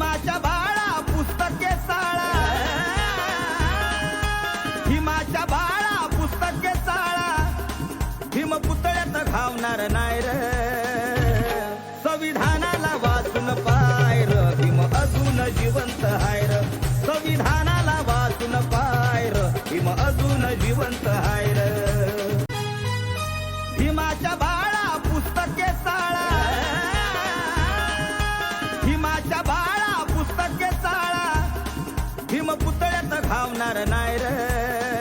भीमाच्या बाळा पुस्तके साळा. भीमाच्या बाळा पुस्तके साळा. पुतळ्यात घावणार नाही संविधानाला वाचून पाय र. भीम अजून जिवंत हाय र. संविधानाला वाचून पाय र. भीम अजून जिवंत हाय र. भीमाच्या बाळा तर खावणार नाही रे